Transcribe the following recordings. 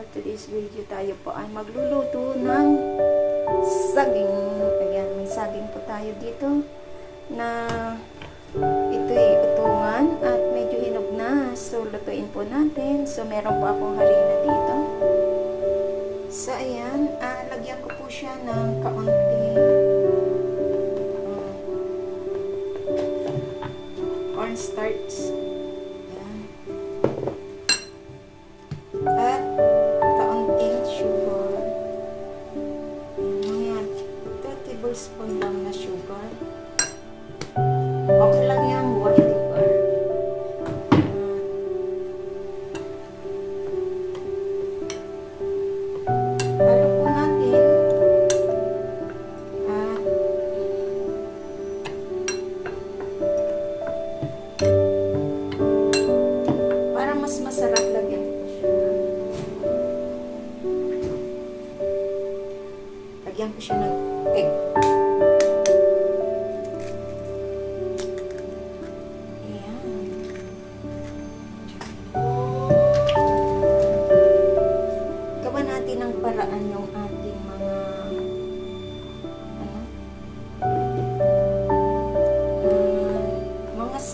For today's video tayo po ay magluluto ng saging. Ayan, may saging po tayo dito na ito ay utungan at medyo hinog na. So, lutuin po natin. So, meron po akong harina dito. So, ayan, ah, lagyan ko po siya ng kaunting um, cornstarch. Tablespoon lang na sugar. Okay lang yan, white sugar. Halo po natin. At para mas masarap lagyan ko siya. Ko siya ng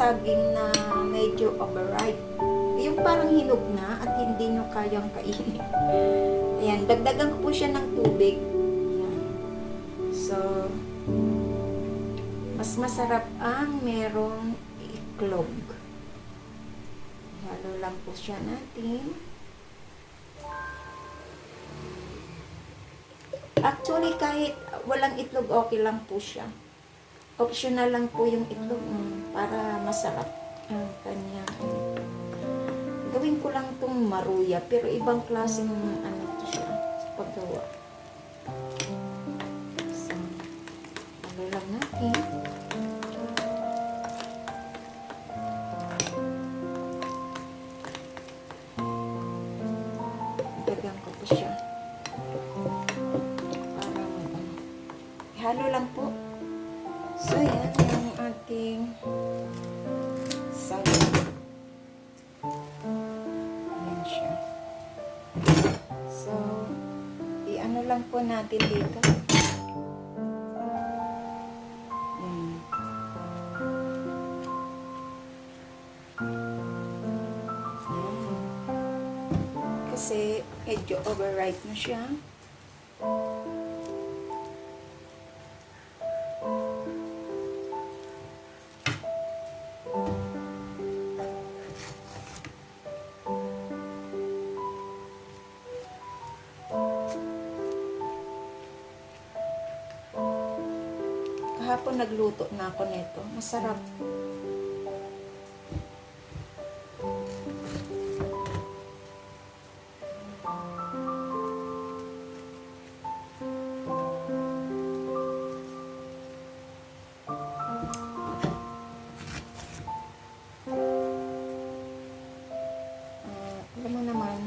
saging na medyo overripe. Yung parang hinog na at hindi nyo kayang kainin. Ayan, dagdagan ko po siya ng tubig. Ayan. So, mas masarap ang merong iklog. Halo lang po siya natin. Actually, kahit walang itlog, okay lang po siya. Optional lang po yung itlog mm, para masarap ang kanya. Gawin ko lang tong maruya, pero ibang klaseng ano to siya sa paggawa. So, ano lang natin. Dagan ko po siya. Para ano. Ihalo lang po natin dito. Ayan. Kasi medyo overripe na siya. Nagluto na ako nito. Masarap. Ah, alam mo naman,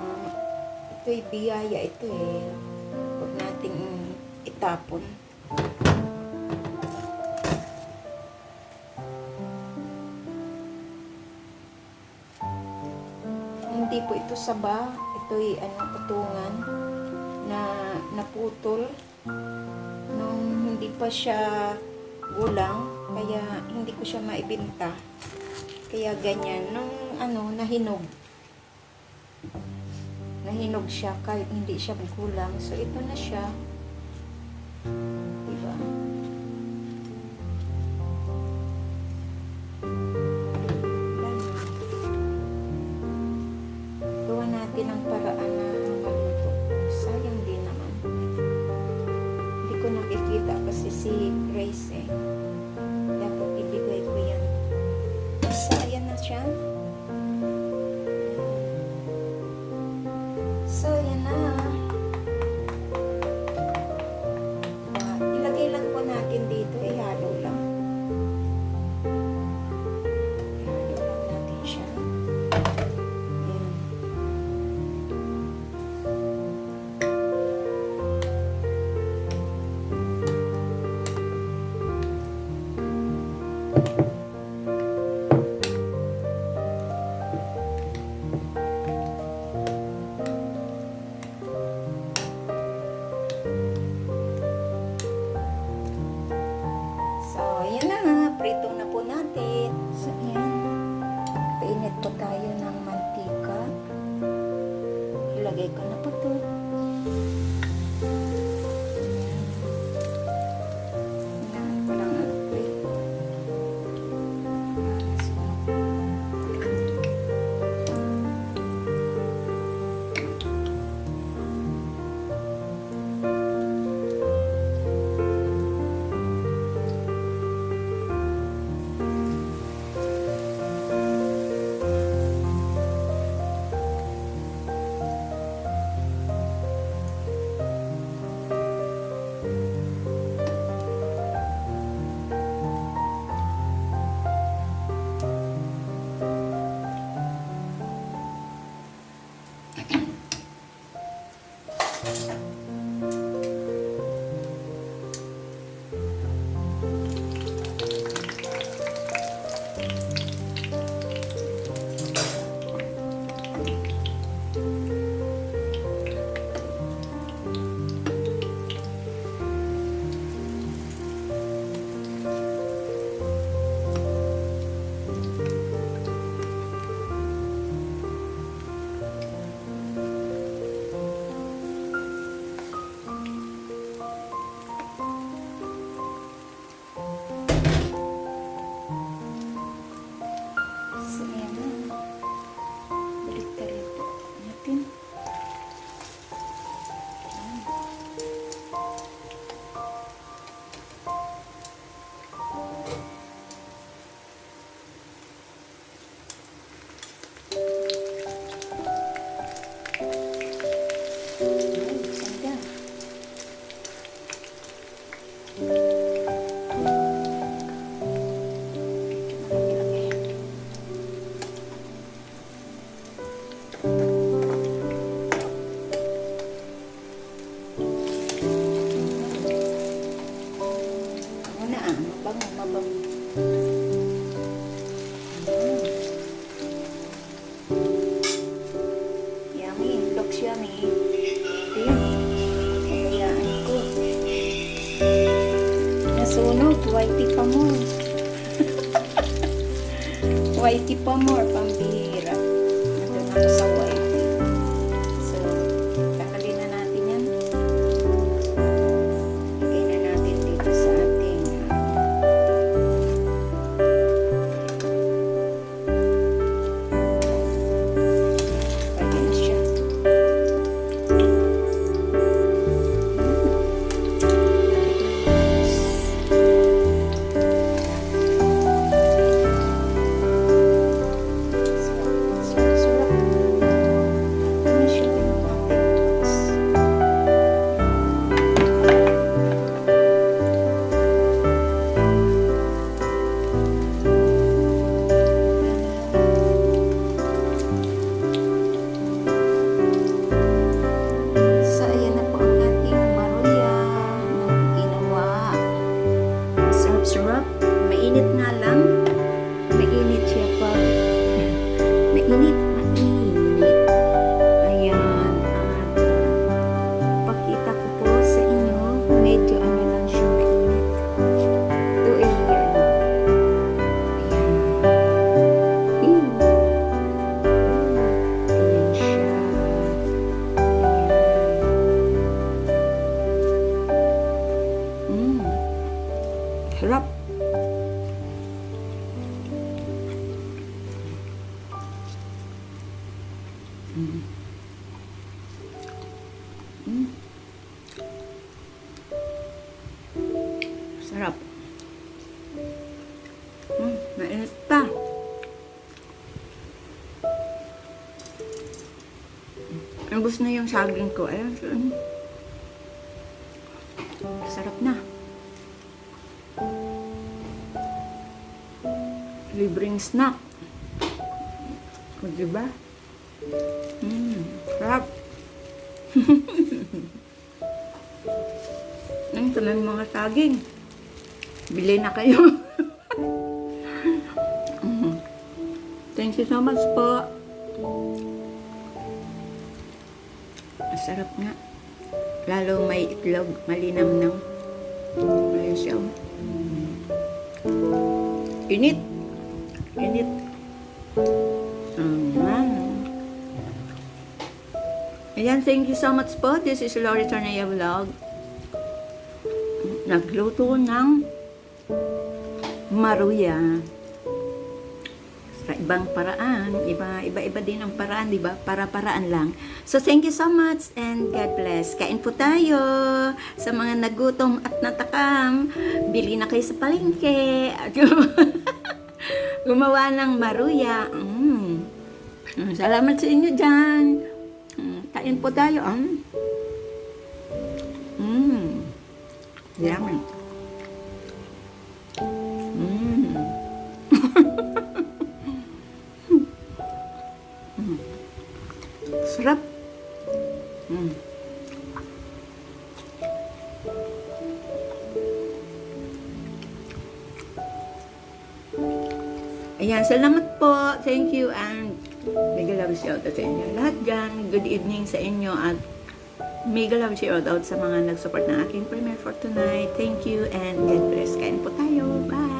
ah, ito'y biyaya ito eh. Huwag nating itapon. Saba, ito'y ano, utungan na naputol nung hindi pa siya gulang, kaya hindi ko siya maibenta. Kaya ganyan, nung ano, nahinog. Nahinog siya kahit hindi siya gulang. So, ito na siya. Si Grace eh. Dapat ibigay ko yan. So, ayan na siya. It's yummy. Ayun. Pabayaan ko. Nasunog. Whitey pa more. Whitey pa more. Pambihira. Nandun ako sa white. Ubus na yung saging ko. Ayan, saan? Sarap na. Libreng snack. O, diba? Mmm, sarap. Ang tamang mga saging. Bili na kayo. Thank you so much po. Masarap nga. Lalo may itlog, malinam ng ayun siya. Init. Init. Mm -hmm. Ayan, thank you so much po. This is Lori Tornea Vlog. Nagluto ng maruya. Ibang paraan, iba, iba-iba din ang paraan, di ba? Para-paraan lang. So, thank you so much and God bless. Kain po tayo sa mga nagutom at natakam. Bili na kayo sa palengke. Gumawa ng maruya. Mm. Mm, Salamat sa inyo dyan. Mm, Kain po tayo. Um. Mm. Yummy. Ayan, salamat po. Thank you and mega love shout out sa inyo. Lahat dyan, good evening sa inyo at mega love shout out sa mga nag-support ng aking premiere for tonight. Thank you and God bless. Kain po tayo. Bye!